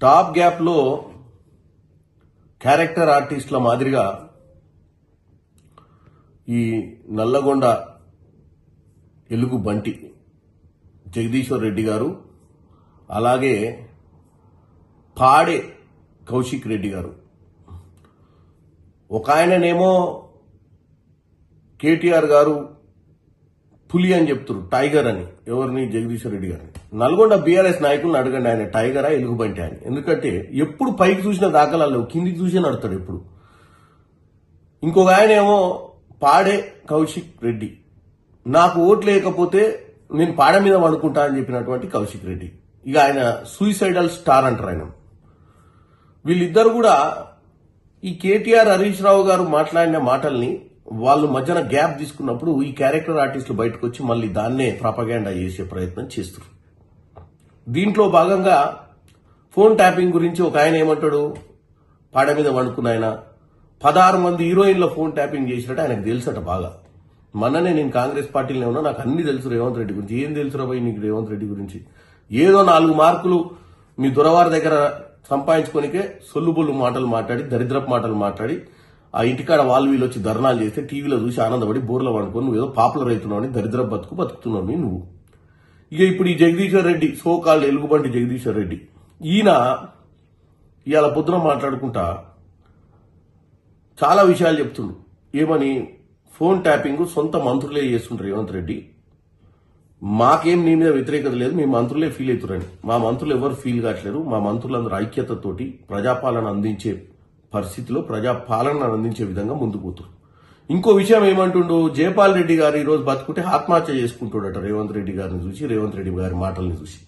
Stop గ్యాప్లో character ఆర్టిస్టుల మాదిరిగా ఈ నల్లగొండ ఎలుగు బంటి జగదీశ్వర్ రెడ్డి గారు అలాగే పాడే కౌశిక్ రెడ్డి గారు. ఒక ఆయననేమో కేటీఆర్ గారు పులి అని చెప్తారు టైగర్ అని. ఎవరిని? జగదీశ్వర్ రెడ్డి గారిని. నల్గొండ బీఆర్ఎస్ నాయకులను అడగండి ఆయన టైగరా ఎలుగుబంటి అని. ఎందుకంటే ఎప్పుడు పైకి చూసిన దాఖలాలు కిందికి చూసి నడతాడు ఎప్పుడు. ఇంకొక ఆయన ఏమో పాడే కౌశిక్ రెడ్డి. నాకు ఓట్ లేకపోతే నేను పాడ మీద పడుకుంటా అని చెప్పినటువంటి కౌశిక్ రెడ్డి. ఇక ఆయన సూయిసైడల్ స్టార్ అంటారు ఆయన. వీళ్ళిద్దరు కూడా ఈ కేటీఆర్ హరీష్ రావు గారు మాట్లాడిన మాటల్ని వాళ్ళు మధ్యన గ్యాప్ తీసుకున్నప్పుడు ఈ క్యారెక్టర్ ఆర్టిస్టులు బయటకు వచ్చి మళ్ళీ దాన్నే ప్రాపగాండా చేసే ప్రయత్నం చేస్తారు దీంట్లో భాగంగా ఫోన్ ట్యాపింగ్ గురించి ఒక ఆయన ఏమంటాడు? పాడ మీద వండుకున్న ఆయన. పదహారు మంది హీరోయిన్ల ఫోన్ ట్యాపింగ్ చేసినట్టు ఆయనకు తెలుసట బాగా. మననే నేను కాంగ్రెస్ పార్టీలో ఉన్నా నాకు అన్ని తెలుసు రేవంత్ రెడ్డి గురించి. ఏం తెలుసు రాబోయే నీకు రేవంత్ రెడ్డి గురించి? ఏదో నాలుగు మార్కులు మీ దొరవారి దగ్గర సంపాదించుకోనికే సొల్లుబొల్లు మాటలు మాట్లాడి దరిద్రపు మాటలు మాట్లాడి ఆ ఇంటికాడ వాళ్ళు వీళ్ళు వచ్చి ధర్నాలు చేస్తే టీవీలో చూసి ఆనందపడి బోర్లో పడుకొని నువ్వు ఏదో పాపులర్ అవుతున్నావు అని దరిద్ర బతుకు బతుకుతున్నావు నువ్వు. ఇక ఇప్పుడు ఈ జగదీశ్వర్ రెడ్డి సో కాల్డ్ ఎలుగుబంటి జగదీశ్వర్ రెడ్డి ఈయన ఇవాళ పొద్దున మాట్లాడుకుంటా చాలా విషయాలు చెప్తుండు. ఏమని? ఫోన్ ట్యాపింగ్ సొంత మంత్రులే చేస్తుంటారు రేవంత్ రెడ్డి. మాకేం నీ మీద వ్యతిరేకత లేదు మీ మంత్రులే ఫీల్ అవుతారని మా మంత్రులు ఎవరు ఫీల్ కావట్లేరు మా మంత్రులందరూ ఐక్యతతోటి ప్రజాపాలన అందించే పరిస్థితిలో ప్రజాపాలన అందించే విధంగా ముందుకు ఇంకో విషయం ఏమంటుండు? జయపాల్ రెడ్డి గారు ఈ రోజు బతుకుంటే ఆత్మహత్య చేసుకుంటాడట రేవంత్ రెడ్డి గారిని చూసి రేవంత్ రెడ్డి గారి మాటల్ని చూసి.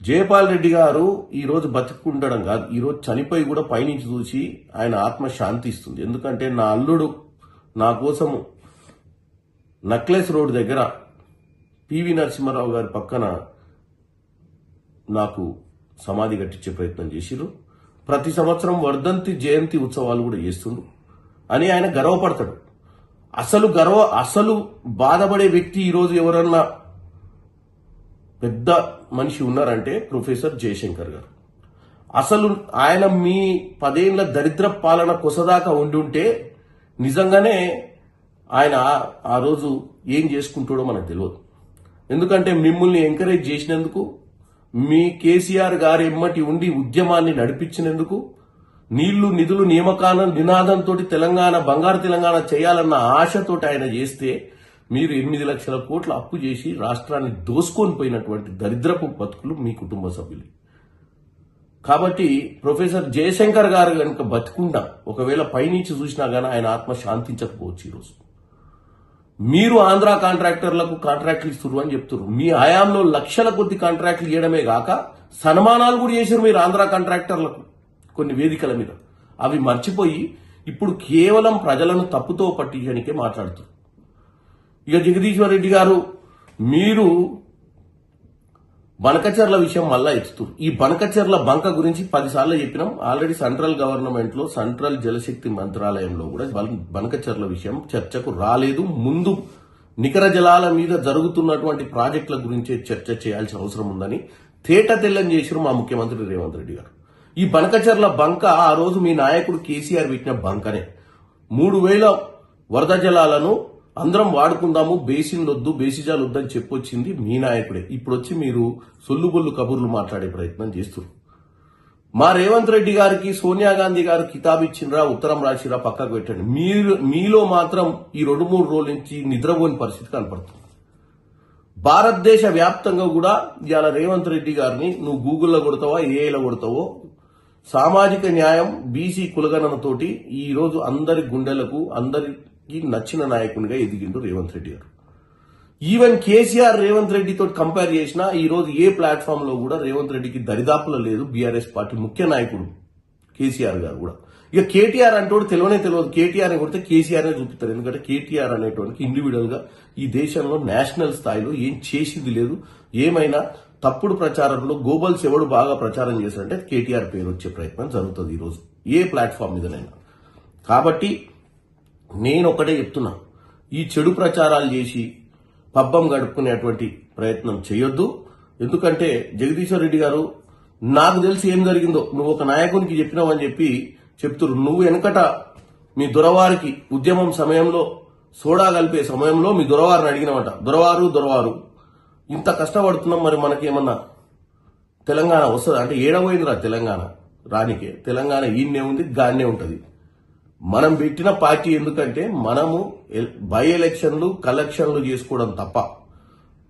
జయపాల్ రెడ్డి గారు ఈరోజు రోజు బతుకుండడం కాదు ఈరోజు చనిపోయి కూడా పైనుంచి చూసి ఆయన ఆత్మ శాంతిస్తుంది ఎందుకంటే నా అల్లుడు నా కోసం నక్లెస్ రోడ్ దగ్గర పివి నరసింహారావు గారి పక్కన నాకు సమాధి కట్టించే ప్రయత్నం చేసిరు ప్రతి సంవత్సరం వర్ధంతి జయంతి ఉత్సవాలు కూడా చేస్తుండు అని ఆయన గర్వపడతాడు. అసలు గర్వ అసలు బాధపడే వ్యక్తి ఈరోజు ఎవరన్నా పెద్ద మనిషి ఉన్నారంటే ప్రొఫెసర్ జయశంకర్ గారు. అసలు ఆయన మీ పదేళ్ళ దరిద్ర పాలన కొసదాకా ఉండుంటే నిజంగానే ఆయన ఆ- ఆ రోజు ఏం చేసుకుంటాడో మనకు తెలియదు ఎందుకంటే మిమ్మల్ని ఎంకరేజ్ చేసినందుకు మీ కేసీఆర్ గారి ఎమ్మటి ఉండి ఉద్యమాన్ని నడిపించినందుకు నీళ్ళు నిధులు నియామకానం నినాదంతో తెలంగాణ బంగారు తెలంగాణ చేయాలన్న ఆశతోటి ఆయన చేస్తే మీరు ఎనిమిది లక్షల కోట్ల అప్పు చేసి రాష్ట్రాన్ని దోసుకొని పోయినటువంటి దరిద్రపు బతుకులు మీ కుటుంబ సభ్యులు. కాబట్టి ప్రొఫెసర్ జయశంకర్ గారు కనుక బతుకుండా ఒకవేళ పైనుంచి చూసినా గానీ ఆయన ఆత్మ శాంతించకపోవచ్చు ఈరోజు. మీరు ఆంధ్ర కాంట్రాక్టర్లకు కాంట్రాక్ట్లు ఇస్తున్నారు అని చెప్తున్నారు మీ హయాంలో లక్షల కొద్ది కాంట్రాక్ట్లు ఇవ్వడమే కాక సన్మానాలు కూడా చేశారు మీరు ఆంధ్ర కాంట్రాక్టర్లకు కొన్ని వేదికల మీద. అవి మర్చిపోయి ఇప్పుడు కేవలం ప్రజలను తప్పుతో పట్టించడానికే మాట్లాడుతారు ఇక జగదీశ్వర్ రెడ్డి గారు మీరు బనకచర్ల విషయం మళ్ళా ఎత్తుతారు ఈ బనకచర్ల బంక గురించి పదిసార్లు చెప్పినాం. ఆల్రెడీ సెంట్రల్ గవర్నమెంట్లో సెంట్రల్ జలశక్తి మంత్రాలయంలో కూడా బనకచర్ల విషయం చర్చకు రాలేదు. ముందు నికర జలాల మీద జరుగుతున్నటువంటి ప్రాజెక్టుల గురించే చర్చ చేయాల్సిన అవసరం ఉందని తేట తెల్లని చేశారు మా ముఖ్యమంత్రి రేవంత్ రెడ్డి గారు. ఈ బనకచర్ల బంక ఆ రోజు మీ నాయకుడు కేసీఆర్ పెట్టిన బంకనే. మూడు వేల వరద జలాలను అందరం వాడుకుందాము బేసిన్లు వద్దు బేసిజాలు వద్దని చెప్పొచ్చింది మీ నాయకుడే. ఇప్పుడు వచ్చి మీరు సొల్లుబొల్లు కబుర్లు మాట్లాడే ప్రయత్నం చేస్తున్నారు మా రేవంత్ రెడ్డి గారికి సోనియా గాంధీ గారు కితాబ్ ఇచ్చిండ్రా ఉత్తరం రాసిరా పక్కకు పెట్టండి. మీరు మీలో మాత్రం ఈ రెండు మూడు రోజుల నుంచి నిద్రపోని పరిస్థితి కనపడుతుంది. భారతదేశ వ్యాప్తంగా కూడా ఇవాళ రేవంత్ రెడ్డి గారిని నువ్వు గూగుల్లో కొడతావా ఏఐలో కొడతావో సామాజిక న్యాయం బీసీ కులగణనతోటి ఈరోజు అందరి గుండెలకు అందరి ఈ నచ్చిన నాయకునిగా ఎదిగిండు రేవంత్ రెడ్డి గారు. ఈవెన్ కేసీఆర్ రేవంత్ రెడ్డితో కంపేర్ చేసినా ఈరోజు ఏ ప్లాట్ఫామ్లో కూడా రేవంత్ రెడ్డికి దరిదాపులో లేదు. బీఆర్ఎస్ పార్టీ ముఖ్య నాయకుడు కేసీఆర్ గారు కూడా. ఇక కేటీఆర్ అంటోడు తెలియనే తెలియదు. కేటీఆర్ అని కొడితే కేసీఆర్ నే చూపిస్తారు. ఎందుకంటే కేటీఆర్ అనేటువంటి ఇండివిజువల్గా ఈ దేశంలో నేషనల్ స్థాయిలో ఏం చేసింది లేదు. ఏమైనా తప్పుడు ప్రచారంలో గోబల్స్ ఎవడు బాగా ప్రచారం చేశారంటే కేటీఆర్ పేరు వచ్చే ప్రయత్నం జరుగుతుంది ఈరోజు ఏ ప్లాట్ఫామ్ మీదనైనా. కాబట్టి నేను ఒకటే చెప్తున్నా. ఈ చెడు ప్రచారాలు చేసి పబ్బం గడుపుకునేటువంటి ప్రయత్నం చేయొద్దు. ఎందుకంటే జగదీశ్వర్ రెడ్డి గారు నాకు తెలిసి ఏం జరిగిందో నువ్వు ఒక నాయకునికి చెప్పినావని చెప్పి చెప్తురు. నువ్వు వెనకట మీ దొరవారికి ఉద్యమం సమయంలో సోడా కలిపే సమయంలో మీ దొరవారిని అడిగినమాట. దొరవారు దొరవారు ఇంత కష్టపడుతున్నాం మరి మనకేమన్నా తెలంగాణ వస్తుంది? అంటే ఏడవైందిరా తెలంగాణ రానికే. తెలంగాణ ఈయన్నే ఉంది గాన్నే ఉంటుంది. మనం పెట్టిన పార్టీ ఎందుకంటే మనము బై ఎలక్షన్లు కలెక్షన్లు చేసుకోవడం తప్ప.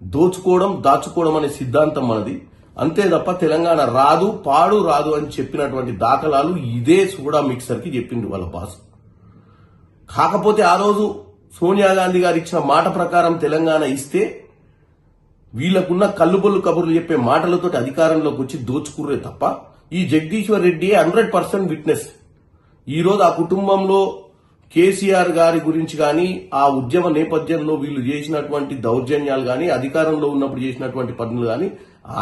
దోచుకోవడం దాచుకోవడం అనే సిద్ధాంతం మనది. అంతే తప్ప తెలంగాణ రాదు పాడు రాదు అని చెప్పినటువంటి దాఖలాలు ఇదే సోడా మిక్సర్కి చెప్పింది వాళ్ళ బాస్. కాకపోతే ఆ రోజు సోనియా గాంధీ గారు ఇచ్చిన మాట ప్రకారం తెలంగాణ ఇస్తే వీళ్ళకున్న కల్లుబొల్లు కబుర్లు చెప్పే మాటలతోటి అధికారంలోకి వచ్చి దోచుకుర్రే తప్ప ఈ Jagadishwar Reddy hundred percent witness. ఈ రోజు ఆ కుటుంబంలో కేసీఆర్ గారి గురించి కానీ ఆ ఉద్యమ నేపథ్యంలో వీళ్ళు చేసినటువంటి దౌర్జన్యాలు కానీ అధికారంలో ఉన్నప్పుడు చేసినటువంటి పనులు కానీ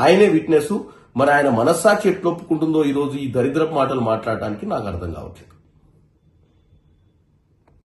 ఆయనే విట్నెస్ మరి ఆయన మనస్సాక్షి ఎట్లొప్పుకుంటుందో ఈరోజు ఈ దరిద్రపు మాటలు మాట్లాడటానికి నాకు అర్థం కావట్లేదు.